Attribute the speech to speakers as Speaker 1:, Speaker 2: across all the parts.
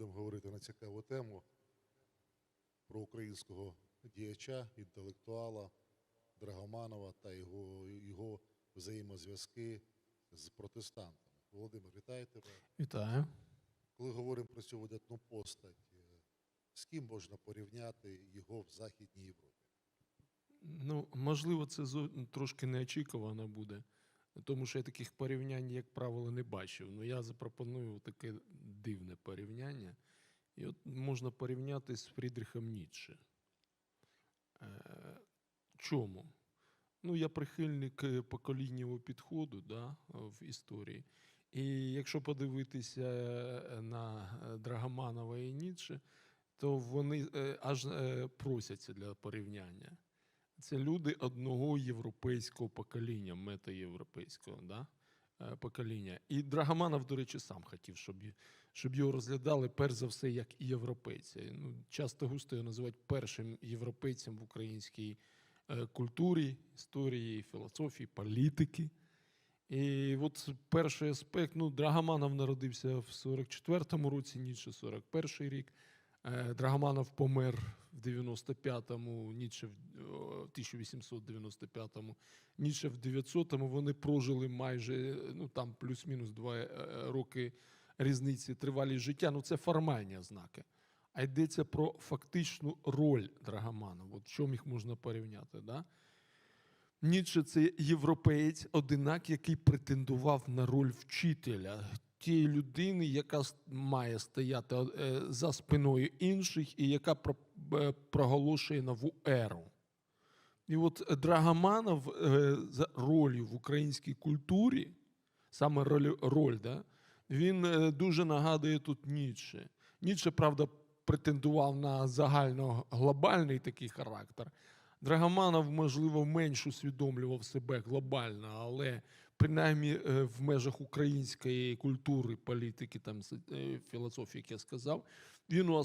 Speaker 1: будемо говорити на цікаву тему про українського діяча, інтелектуала Драгоманова та його, його взаємозв'язки з протестантами. Володимир, вітаю тебе.
Speaker 2: Вітаю.
Speaker 1: Коли говоримо про цю видатну постать, е, з ким можна порівняти його в Західній Європі?
Speaker 2: Ну, можливо, це трошки неочікувано буде, тому що я таких порівнянь, як правило, не бачив. Ну, я запропоную таке дивне порівняння. І от можна порівняти з Фрідрихом Ніцше. Е, чому? Ну, я прихильник е, поколіннєвого підходу да, в історії. І якщо подивитися е, на е, Драгоманова і Ніцше, то вони е, аж е, просяться для порівняння. Це люди одного європейського покоління, метаєвропейського да? е, покоління. І Драгоманов, до речі, сам хотів, щоб, щоб його розглядали перш за все як європейця. Ну, часто густо його називають першим європейцем в українській е, культурі, історії, філософії, політики. І от перший аспект, ну, Драгоманов народився в 44-му році, Ніцше 41-й рік. Е, Драгоманов помер в 95-му, Ніцше в 1895-му, Ніцше в 900-му. Вони прожили майже ну, там плюс-мінус два е, роки різниці тривалість життя. Ну, це формальні ознаки. А йдеться про фактичну роль Драгоманова. От в чому їх можна порівняти? Да? Ніцше це європеєць, одинак, який претендував на роль вчителя, тієї людини, яка має стояти е, за спиною інших і яка е, проголошує нову еру. І от Драгоманов е, за ролью в українській культурі, саме роль, роль да, він дуже нагадує тут Ніцше. Ніцше, правда, претендував на загальноглобальний такий характер. Драгоманов, можливо, менш усвідомлював себе глобально, але принаймні е, в межах української культури, політики, там е, філософії, як я сказав, він е,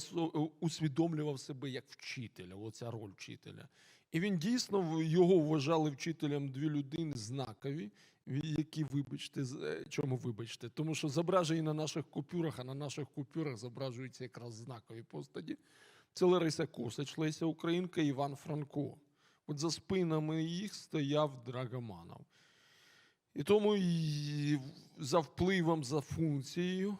Speaker 2: усвідомлював себе як вчителя, оця роль вчителя. І він дійсно його вважали вчителем дві людини знакові, які, вибачте, чому вибачте? Тому що зображені на наших купюрах, а на наших купюрах зображуються якраз знакові постаті. Це Лариса Косач, Леся Українка Іван Франко. От за спинами їх стояв Драгоманов. І тому і за впливом, за функцією,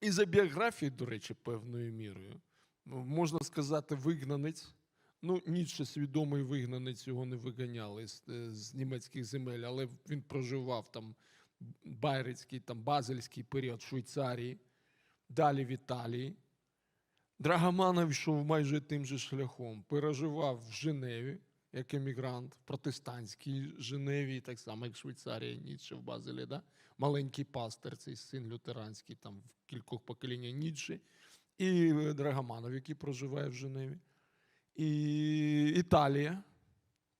Speaker 2: і за біографією, до речі, певною мірою, ну, можна сказати, вигнанець. Ну, Ніцше свідомий вигнанець його не виганяли з, е, з німецьких земель, але він проживав там байрицький, там базельський період Швейцарії, далі в Італії. Драгоманов йшов майже тим же шляхом, переживав в Женеві як емігрант, в протестантській Женеві, так само, як Швейцарія, Ніцше в Базелі. Да? Маленький пастир, цей син лютеранський, там в кількох поколіннях Ніцше, і е, Драгоманов, який проживає в Женеві, і Італія,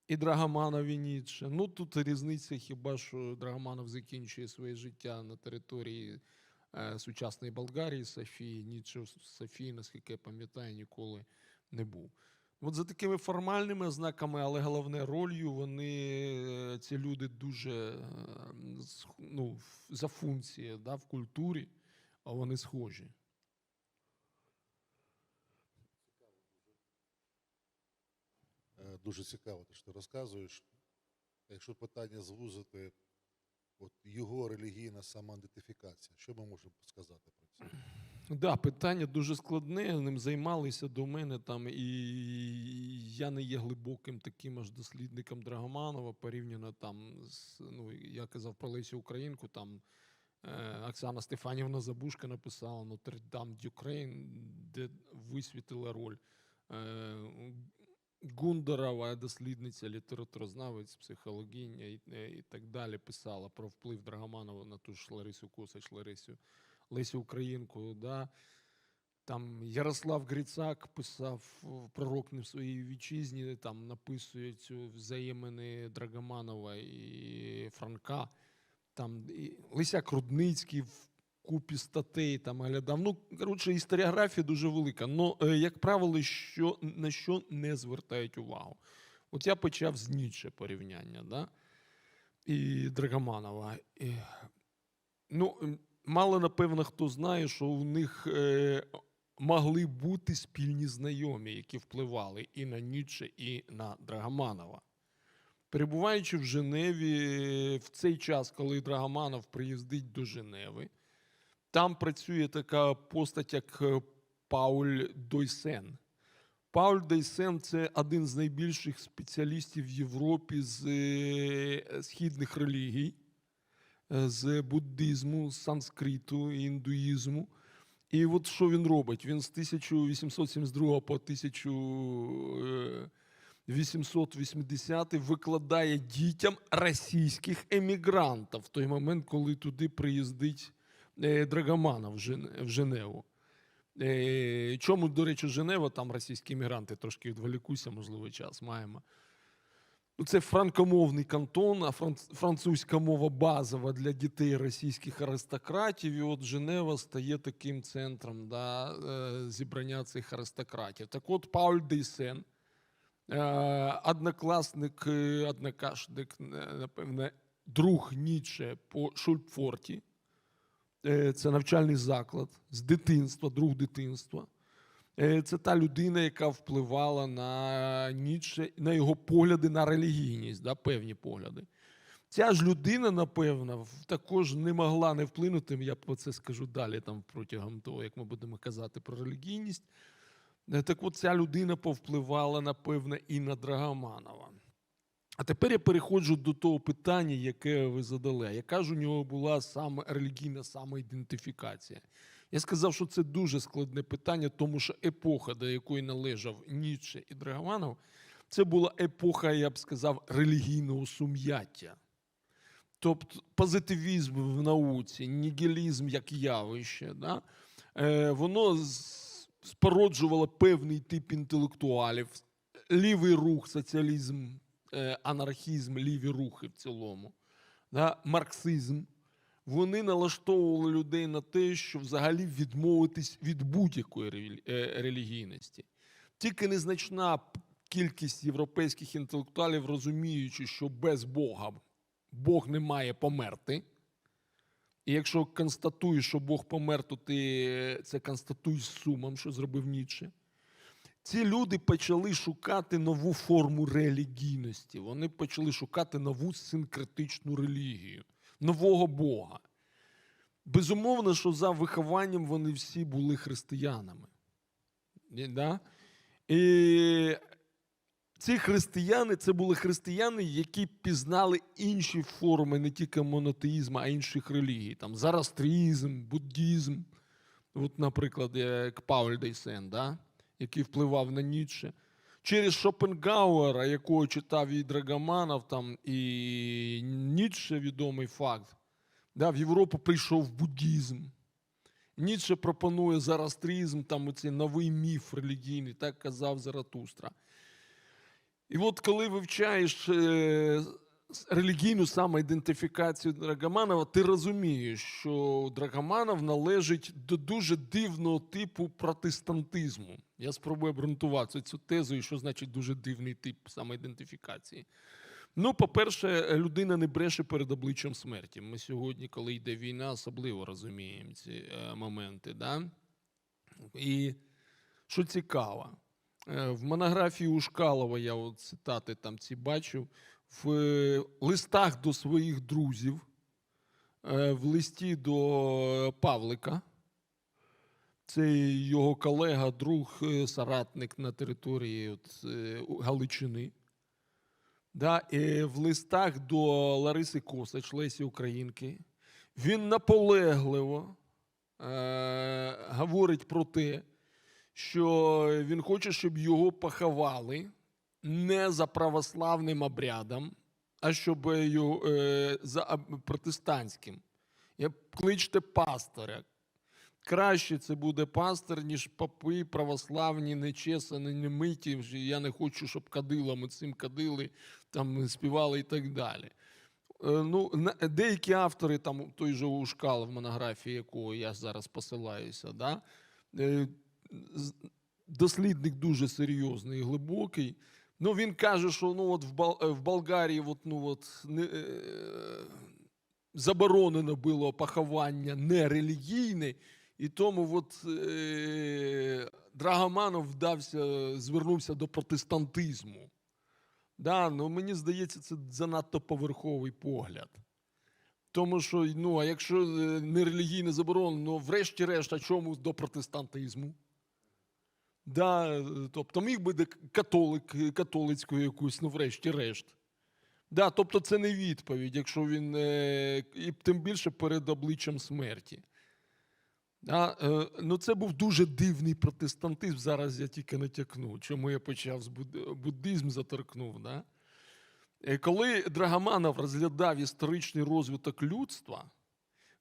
Speaker 2: і Драгоманов, і Ніцше. Ну тут різниця хіба що Драгоманов закінчує своє життя на території е, сучасної Болгарії, Софії. Ніцше Софії, наскільки я пам'ятаю, ніколи не був. От за такими формальними ознаками, але головне ролью, вони е, ці люди дуже е, ну, за функції да, в культурі, а вони схожі.
Speaker 1: Е, Дуже цікаво, те, що ти розказуєш. Якщо питання звузити, от його релігійна самоідентифікація, що ми можемо сказати про це?
Speaker 2: Да, питання дуже складне. Ним займалися до мене там, і я не є глибоким таким аж дослідником Драгоманова, порівняно там з ну, я казав про Лесю Українку. Там е, Оксана Стефанівна Забушка написала Notre-Dame d'Ukraine, де висвітила роль. Е, Гундарова, дослідниця, літературознавець, психологиня і, е, і так далі, писала про вплив Драгоманова на ту ж Ларису Косач, Ларисю Лесю Українку. Да? Там Ярослав Грицак писав в пророк не в своїй вітчизні, там написує цю взаємини Драгоманова і Франка. Там і Лисяк Рудницький в купі статей там глядав. Ну, коротше, історіографія дуже велика. Ну, як правило, що, на що не звертають увагу. От я почав з Ніцше порівняння, да? і Драгоманова. І, ну, мало напевно хто знає, що у них е, могли бути спільні знайомі, які впливали і на Ніцше, і на Драгоманова. Перебуваючи в Женеві в цей час, коли Драгоманов приїздить до Женеви, там працює така постать, як е, Пауль Дойсен. Пауль Дойсен це один з найбільших спеціалістів в Європі з е, східних релігій, з буддизму, з санскриту, індуїзму. І от що він робить? Він з 1872 по 1880 викладає дітям російських емігрантів в той момент, коли туди приїздить е, Драгоманов в Жен- Женеву. Е, Чому, до речі, Женева, там російські емігранти трошки відволікуся, можливо, час маємо. Ну, Це франкомовний кантон, а французька мова базова для дітей російських аристократів. І от Женева стає таким центром да, е, зібрання цих аристократів. Так от Пауль Дейсен, е, однокласник, е, однокашник, напевне, друг Ніцше по Шульпфорті. Це навчальний заклад з дитинства, друг дитинства. Е, Це та людина, яка впливала на Ніцше, на його погляди на релігійність, да, певні погляди. Ця ж людина, напевно, також не могла не вплинути. Я про це скажу далі, там протягом того, як ми будемо казати про релігійність. Е, Так от ця людина повпливала, напевно, і на Драгоманова. А тепер я переходжу до того питання, яке ви задали. Яка ж у нього була саме релігійна самоідентифікація? Я сказав, що це дуже складне питання, тому що епоха, до якої належав Ніцше і Драгоманов, це була епоха, я б сказав, релігійного сум'яття. Тобто позитивізм в науці, нігілізм як явище, да? е, воно спороджувало певний тип інтелектуалів, лівий рух, соціалізм, е, анархізм, ліві рухи в цілому, да? марксизм. Вони налаштовували людей на те, що взагалі відмовитись від будь-якої е, релігійності. Тільки незначна кількість європейських інтелектуалів, розуміючи, що без Бога Бог не має померти. І якщо констатуєш, що Бог помер, то ти це констатуєш сумом, що зробив Ніцше. Ці люди почали шукати нову форму релігійності. Вони почали шукати нову синкретичну релігію, нового Бога. Безумовно, що за вихованням вони всі були християнами. Да? І ці християни це були християни, які пізнали інші форми не тільки монотеїзму, а інших релігій. Там зарастрізм, буддізм, от, наприклад, як Пауль Дейсен, да? який впливав на Ніцше. Через Шопенгауера, якого читав і Драгоманов, там, і Ніцше відомий факт. Да, в Європу прийшов буддізм. Ніцше пропонує зарастрізм, там оцей новий міф релігійний, так казав Заратустра. І от коли вивчаєш е, релігійну самоідентифікацію Драгоманова, ти розумієш, що Драгоманов належить до дуже дивного типу протестантизму. Я спробую обґрунтувати цю тезу, і що значить дуже дивний тип самоідентифікації. Ну, по-перше, людина не бреше перед обличчям смерті. Ми сьогодні, коли йде війна, особливо розуміємо ці е, моменти. Да? І що цікаво, е, в монографії Ушкалова я от цитати там ці бачив, в е, листах до своїх друзів, в листі до Павлика, це його колега, друг, е, соратник на території от, е, Галичини. Да, і в листах до Лариси Косач, Лесі Українки, він наполегливо е, говорить про те, що він хоче, щоб його поховали не за православним обрядом, а щоб його, е, за протестантським. Я кличте пастора. Краще це буде пастор, ніж попи православні, нечесані, немиті. Я не хочу, щоб кадилами цим кадили, там співали і так далі. Е, Ну, деякі автори, там той же Ушкал, в монографії якого я зараз посилаюся, да, е, дослідник дуже серйозний і глибокий. Ну, він каже, що ну, от в, е, Болгарії от, ну, от, не, заборонено було поховання нерелігійне, І тому от, е, Драгоманов вдався, звернувся до протестантизму. Да, ну, мені здається, це занадто поверховий погляд. Тому що, ну, а якщо е, не релігійне заборонено, ну, врешті-решт, а чому до протестантизму? Да, тобто міг би католик, католицьку якусь, ну, врешті-решт. Да, тобто це не відповідь, якщо він е, і тим більше перед обличчям смерті. Да, е, ну це був дуже дивний протестантизм. Зараз я тільки натякну, чому я почав з буддизм заторкнув. Да? Е, Коли Драгоманов розглядав історичний розвиток людства,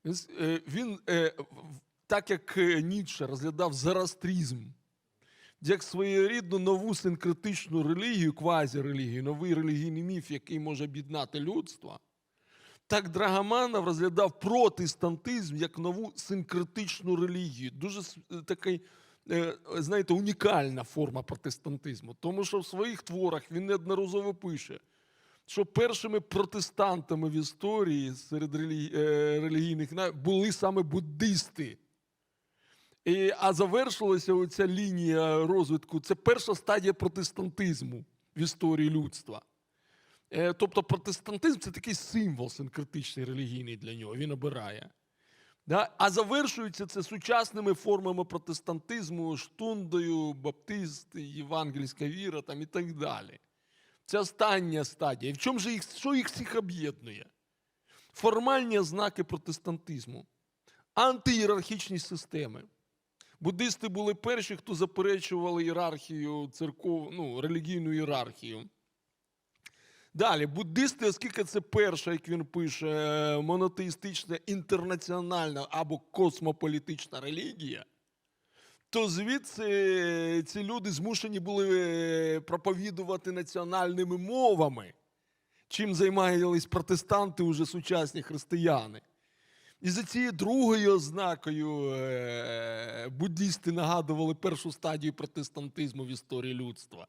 Speaker 2: він, е, він е, так як е, Ніцше розглядав зарастрізм, як своєрідну нову синкретичну релігію, квазірелігію, новий релігійний міф, який може об'єднати людство, так Драгоманов розглядав протестантизм як нову синкретичну релігію. Дуже е, такий, е, знаєте, унікальна форма протестантизму. Тому що в своїх творах він неодноразово пише, що першими протестантами в історії серед релі- е, релігійних були саме буддисти. І, а завершилася оця лінія розвитку. Це перша стадія протестантизму в історії людства. Е, Тобто протестантизм це такий символ синкретичний релігійний для нього, він обирає. А завершується це сучасними формами протестантизму, штундою, баптисти, євангельська віра там, і так далі. Це остання стадія. В чому же їх, що їх всіх об'єднує? Формальні ознаки протестантизму, антиєрархічні системи. Буддисти були перші, хто заперечували ієрархію церков, ну, релігійну ієрархію. Далі, буддисти, оскільки це перша, як він пише, е, монотеїстична інтернаціональна або космополітична релігія, то звідси ці люди змушені були е, проповідувати національними мовами, чим займалися протестанти, уже сучасні християни. І за цією другою ознакою е, буддісти нагадували першу стадію протестантизму в історії людства.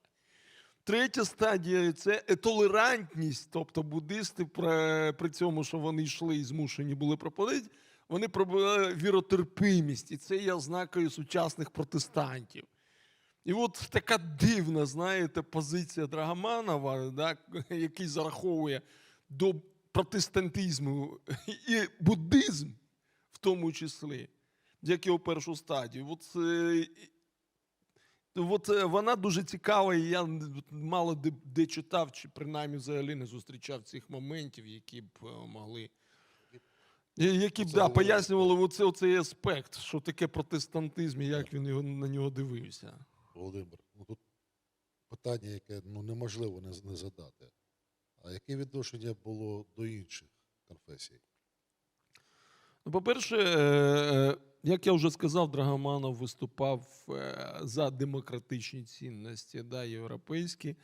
Speaker 2: Третя стадія це толерантність, тобто буддисти при, при цьому, що вони йшли і змушені були проповідати, вони пробували віротерпимість, і це є ознакою сучасних протестантів. І от така дивна, знаєте, позиція Драгоманова, да, який зараховує до протестантизму і буддизм, в тому числі, як його першу стадію. От, е, От е, вона дуже цікава, і я мало де, де читав, чи принаймні взагалі не зустрічав цих моментів, які б е, могли. Які б да, пояснювали оце, оцей аспект, що таке протестантизм і як він його, на нього дивився.
Speaker 1: Володимир, ну тут питання, яке ну, неможливо не, не задати. А яке відношення було до інших конфесій?
Speaker 2: Ну, по-перше, е, е, як я вже сказав, Драгоманов виступав е, за демократичні цінності, да, європейські,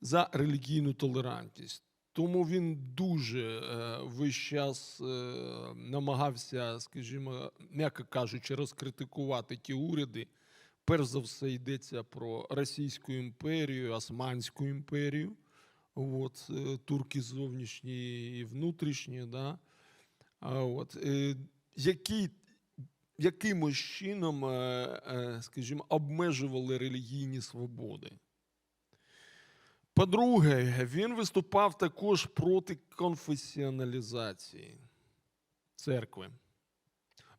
Speaker 2: за релігійну толерантність. Тому він дуже весь час намагався, скажімо, м'яко кажучи, розкритикувати ті уряди. Перш за все йдеться про Російську імперію, Османську імперію, от, турки зовнішні і внутрішні. Да? А от, е, які якимось чином, е, е, скажімо, обмежували релігійні свободи. По-друге, він виступав також проти конфесіоналізації церкви.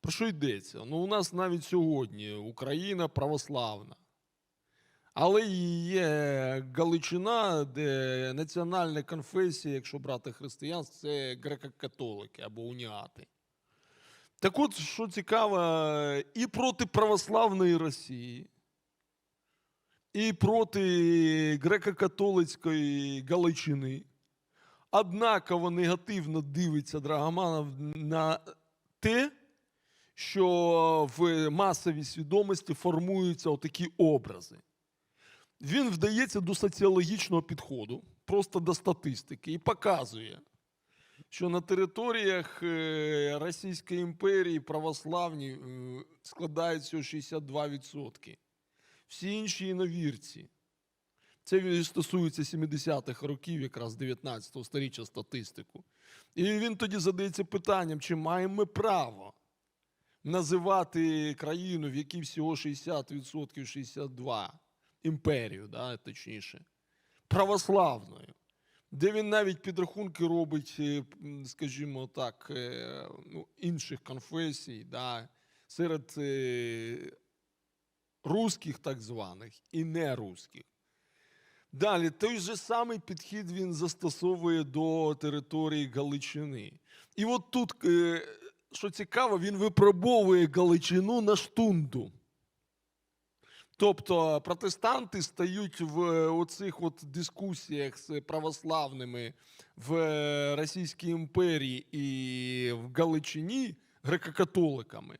Speaker 2: Про що йдеться? Ну, у нас навіть сьогодні Україна православна. Але є Галичина, де національна конфесія, якщо брати християнство, це греко-католики або уніати. Так от, що цікаво, і проти православної Росії, і проти греко-католицької Галичини. Однаково негативно дивиться Драгоманов на те, що в масовій свідомості формуються отакі образи. Він вдається до соціологічного підходу, просто до статистики, і показує, що на територіях е, Російської імперії православні складають всього 62%. Всі інші іновірці. Це стосується 70-х років, якраз 19-го сторіччя статистику. І він тоді задається питанням, чи маємо ми право називати країну, в якій всього 60%, 62, імперію, да, точніше, православною, де він навіть підрахунки робить, е, скажімо так, е, ну, інших конфесій, да, серед е, русських так званих і нерусських. Далі, той же самий підхід він застосовує до території Галичини. І от тут, що цікаво, він випробовує Галичину на штунду. Тобто протестанти стають в е, оцих от дискусіях з православними в е, Російській імперії і в Галичині греко-католиками.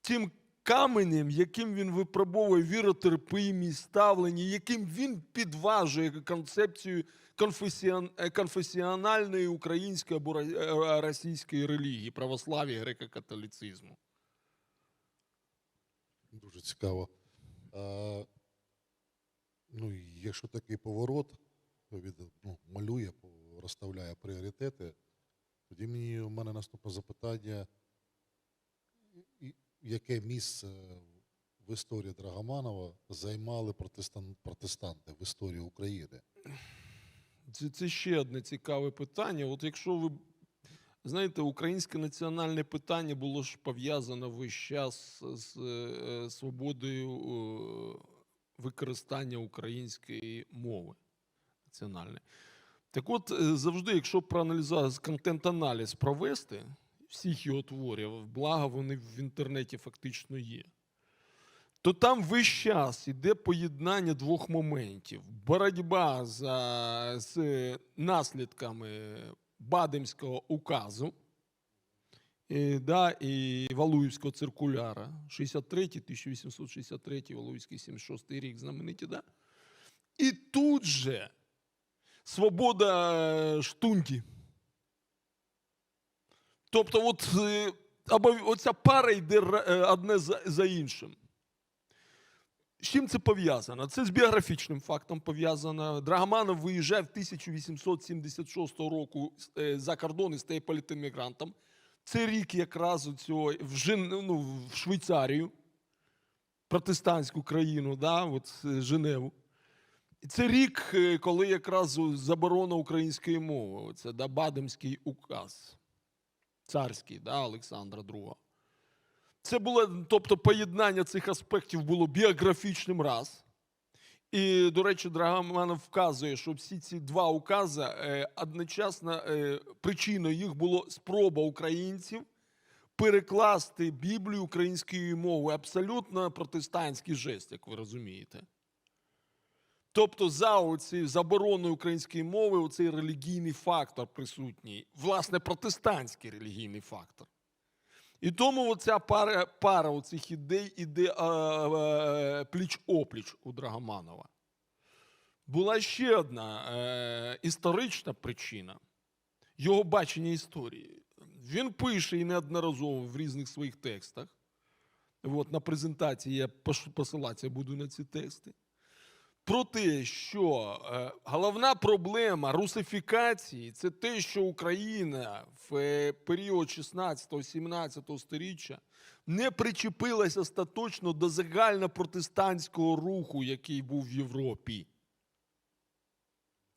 Speaker 2: Тим каменем, яким він випробовує віротерпимість, ставлення, яким він підважує концепцію е, конфесіональної української або російської релігії, православ'я, греко-католицизму.
Speaker 1: Дуже цікаво. Ну, якщо такий поворот від, ну, малює, розставляє пріоритети, тоді мені у мене наступне запитання, яке місце в історії Драгоманова займали протестан, протестанти в історії України?
Speaker 2: Це, це ще одне цікаве питання. От якщо ви знаєте, українське національне питання було ж пов'язано весь час з е, свободою е, використання української мови національної. Так от, е, завжди, якщо проаналізувати контент-аналіз провести всіх його творів, благо вони в інтернеті фактично є то там весь час іде поєднання двох моментів: боротьба за, з наслідками Бадемського указу і, да, і Валуївського циркуляра, 63, 1863, Валуївський 76 рік знамениті, да? І тут же свобода е, штунті. Тобто, от, е, оця пара йде е, одне за, за іншим. З чим це пов'язано? Це з біографічним фактом пов'язано. Драгоманов виїжджає в 1876 року е, за кордон і стає політиммігрантом. Це рік якраз у цього в, ну, в Швейцарію, протестантську країну, да, от, е, Женеву. Це рік, е, коли якраз заборона української мови. Оце да, Бадемський указ. Царський, да, Олександра II. Це було, тобто, поєднання цих аспектів було біографічним раз. І, до речі, Драгоманов вказує, що всі ці два укази е, одночасно е, причиною їх було спроба українців перекласти Біблію українською мовою. Абсолютно протестантський жест, як ви розумієте. Тобто, за оці забороною української мови, оцей релігійний фактор присутній, власне, протестантський релігійний фактор. І тому оця пара, пара оцих ідей іде е, е, пліч-опліч у Драгоманова. Була ще одна е, історична причина його бачення історії. Він пише і неодноразово в різних своїх текстах. От, на презентації я посилатися буду на ці тексти. Про те, що е, головна проблема русифікації це те, що Україна в е, період 16-17 сторіччя не причепилася остаточно до загальнопротестантського руху, який був в Європі.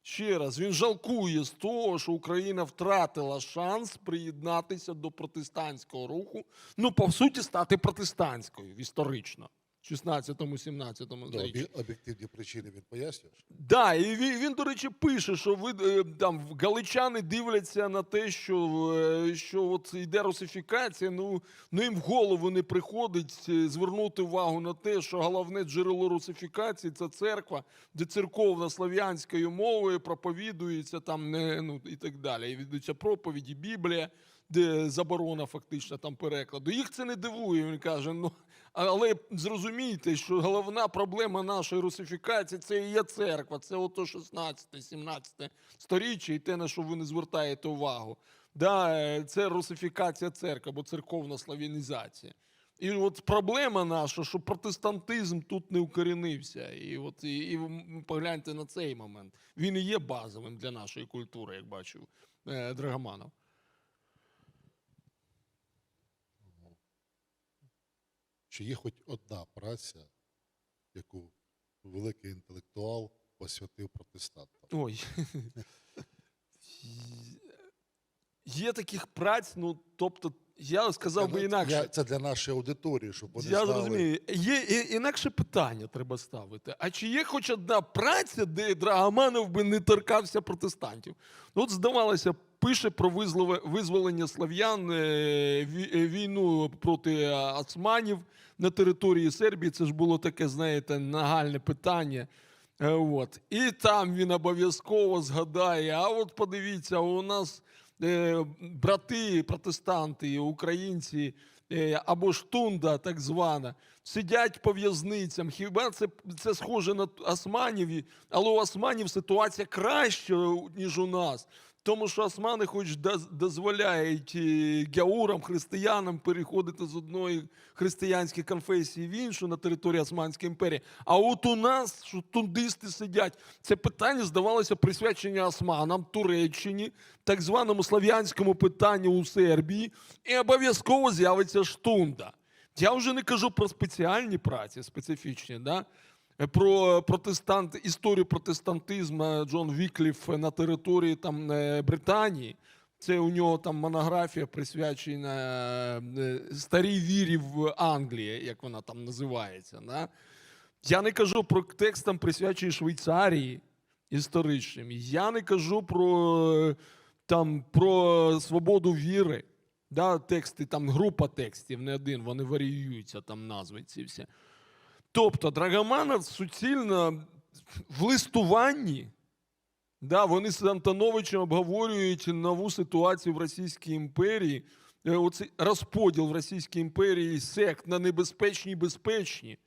Speaker 2: Ще раз, він жалкує з того, що Україна втратила шанс приєднатися до протестантського руху, ну, по суті, стати протестантською історично. В 16-17
Speaker 1: Ну,
Speaker 2: сторіччі.
Speaker 1: об'єктивні причини він пояснює?
Speaker 2: Да, і він, він, до речі, пише, що ви е, там в- галичани дивляться на те, що, е, що от йде русифікація. Ну, ну їм в голову не приходить е, звернути увагу на те, що головне джерело русифікації це церква, де церковна слов'янською мовою проповідується там не ну і так далі. І ведуться проповіді, Біблія, де заборона фактично там перекладу. Їх це не дивує. Він каже: ну але зрозумійте, що головна проблема нашої русифікації це і є церква, це ото 16-17 сторіччя, і те, на що ви не звертаєте увагу. Да, е, це русифікація церкви або церковна слав'янізація. І от проблема наша, що протестантизм тут не укорінився. І от і, і погляньте на цей момент. Він і є базовим для нашої культури, як бачив е, Драгоманов.
Speaker 1: Чи є хоч одна праця, яку великий інтелектуал посвятив протестантам?
Speaker 2: Ой. Є таких праць, ну тобто, я сказав би інакше.
Speaker 1: Це для нашої аудиторії, щоб вони
Speaker 2: Я
Speaker 1: знали.
Speaker 2: зрозумію. Є інакше питання треба ставити. А чи є хоч одна праця, де Драгоманов би не торкався протестантів? Ну, От, здавалося, пише про визволення слав'ян, е, е, війну проти османів на території Сербії. Це ж було таке, знаєте, нагальне питання. Е, От. І там він обов'язково згадає: а от подивіться, у нас брати, протестанти, українці або штунда, так звана, сидять по в'язницям. Хіба це, це схоже на османів? Але у османів ситуація краща, ніж у нас. Тому що османи хоч дозволяють е, гяурам, християнам переходити з одної християнської конфесії в іншу на території Османської імперії. А от у нас що тундисти сидять. Це питання здавалося присвячення османам, Туреччині, так званому слав'янському питанню у Сербії, і обов'язково з'явиться штунда. Я вже не кажу про спеціальні праці, специфічні, да? Е, про протестант, історію протестантизму Джон Вікліф на території там, е, Британії. Це у нього там монографія присвячена е, старій вірі в Англії, як вона там називається. Да? Я не кажу про текст там присвячений Швейцарії історичним. Я не кажу про, е, там, про свободу віри. Да, тексти, там група текстів, не один, вони варіюються, там назви ці всі. Тобто Драгоманов суцільно в листуванні, да, вони з Антоновичем обговорюють нову ситуацію в Російській імперії. Е, Оцей розподіл в Російській імперії сект на небезпечні і безпечні.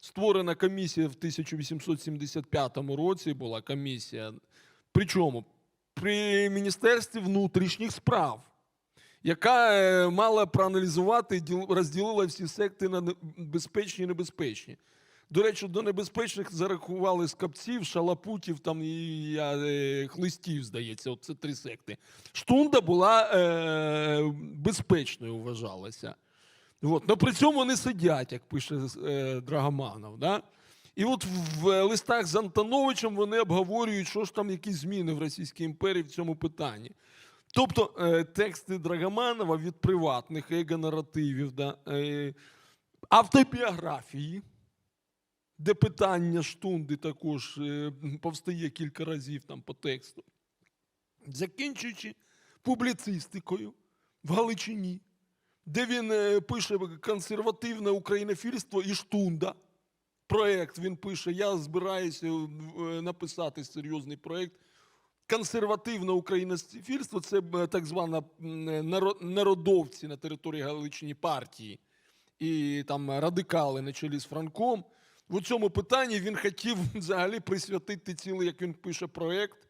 Speaker 2: Створена комісія в 1875 році була комісія. Причому при Міністерстві внутрішніх справ яка е, мала проаналізувати, діл- розділила всі секти на безпечні і небезпечні. До речі, до небезпечних зарахували скапців, шалапутів там, і е, хлистів, здається, от це три секти. Штунда була е, безпечною, вважалася. От. Но при цьому вони сидять, як пише е, Драгоманов. Да? І от в листах з Антоновичем вони обговорюють, що ж там якісь зміни в Російській імперії в цьому питанні. Тобто е, тексти Драгоманова від приватних его-наративів, да, е, автобіографії, де питання штунди також е, повстає кілька разів там по тексту, закінчуючи публіцистикою в Галичині, де він пише консервативне українофільство і штунда. Проект він пише: Я збираюся написати серйозний проект консервативне українофільство це е, так звана е, народовці на території Галичини партії. І там радикали на чолі з Франком. В цьому питанні він хотів взагалі присвятити цілий, як він пише, проект,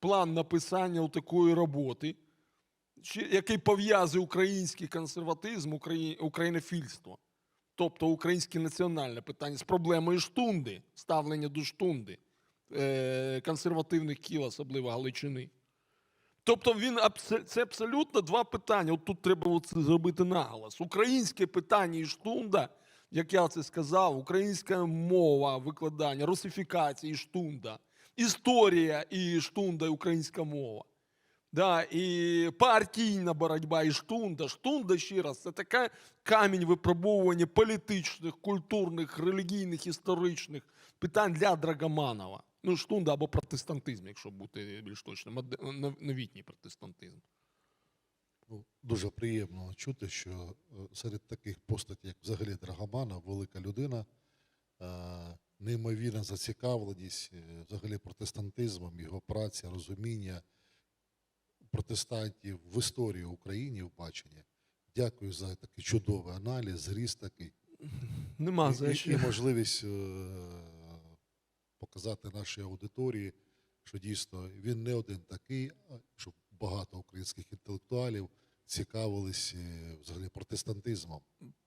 Speaker 2: план написання такої роботи, який пов'язує український консерватизм, українофільство, тобто українське національне питання з проблемою штунди, ставлення до штунди консервативних кіл, особливо Галичини. Тобто він це абсолютно два питання. От тут треба це зробити наголос. Українське питання і штунда, як я це сказав, українська мова викладання, русифікація і штунда, історія і штунда, і українська мова. Да, і партійна боротьба і штунда. Штунда ще раз це така камінь випробовування політичних, культурних, релігійних, історичних питань для Драгоманова. Ну, штунда або протестантизм, якщо бути більш точним, новітній протестантизм.
Speaker 1: Ну, дуже приємно чути, що е, серед таких постатей, як взагалі Драгоманов, велика людина, е, неймовірна зацікавленість е, взагалі протестантизмом, його праця, розуміння протестантів в історії України в баченні. Дякую за такий чудовий аналіз, зріст такий.
Speaker 2: Нема за
Speaker 1: і,
Speaker 2: що.
Speaker 1: і можливість показати нашій аудиторії, що дійсно він не один такий, а щоб багато українських інтелектуалів цікавились е, взагалі протестантизмом.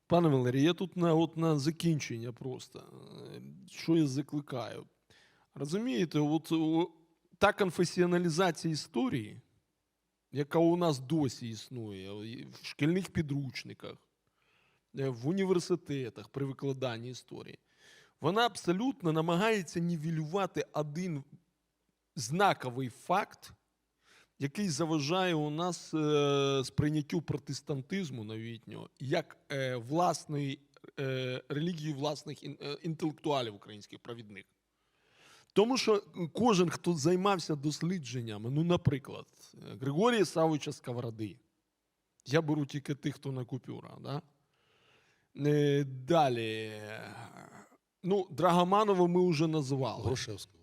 Speaker 2: Пане Валерій, я тут на, от на закінчення просто. е, Що я закликаю? Розумієте, от та конфесіоналізація історії, яка у нас досі існує в шкільних підручниках, е, в університетах при викладанні історії, вона абсолютно намагається нівелювати один знаковий факт, який заважає у нас е, сприйняттю протестантизму новітнього як е, власної е, релігії власних інтелектуалів українських провідних. Тому що кожен, хто займався дослідженнями, ну, наприклад, Григорія Савича Сковороди, я беру тільки тих, хто на купюрах. Да? Далі. Ну, Драгоманова ми вже назвали.
Speaker 1: Грушевського.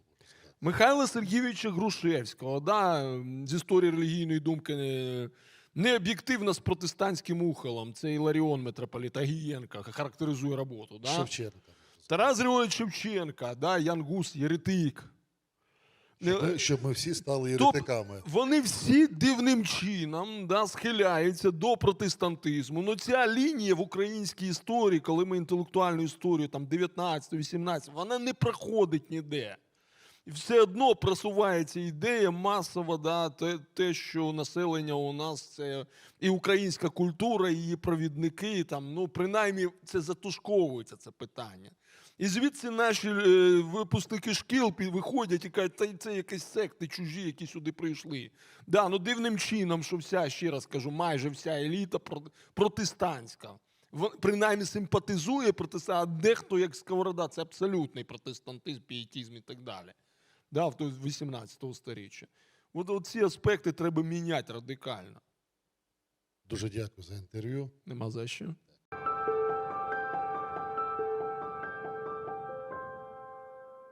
Speaker 2: Михайла Сергійовича Грушевського, да, з історії релігійної думки не, не об'єктивно з протестантським ухилом. Це Іларіон митрополіт Агієнка характеризує роботу. Да?
Speaker 1: Шевченка.
Speaker 2: Тарас Григорович Шевченка, да, Ян Гус, єретик.
Speaker 1: Щоб
Speaker 2: Е,
Speaker 1: ми, щоб ми всі стали
Speaker 2: Тобто
Speaker 1: єретиками.
Speaker 2: Вони всі дивним чином да, схиляються до протестантизму. Ну ця лінія в українській історії, коли ми інтелектуальну історію там 19-18, вона не проходить ніде. І все одно просувається ідея масово, да, те, те, що населення у нас це і українська культура, і її провідники. Там, ну, принаймні, це затушковується це питання. І звідси наші е, випускники шкіл виходять і кажуть, та це якісь секти чужі, які сюди прийшли. Да, ну дивним чином, що вся, ще раз кажу, майже вся еліта про- протестантська. Принаймні симпатизує протестантам, а дехто як сковорода, це абсолютний протестантизм, пієтизм і так далі. Да, в 18 сторіччя. От ці аспекти треба міняти радикально.
Speaker 1: Дуже дякую за інтерв'ю.
Speaker 2: Нема за що.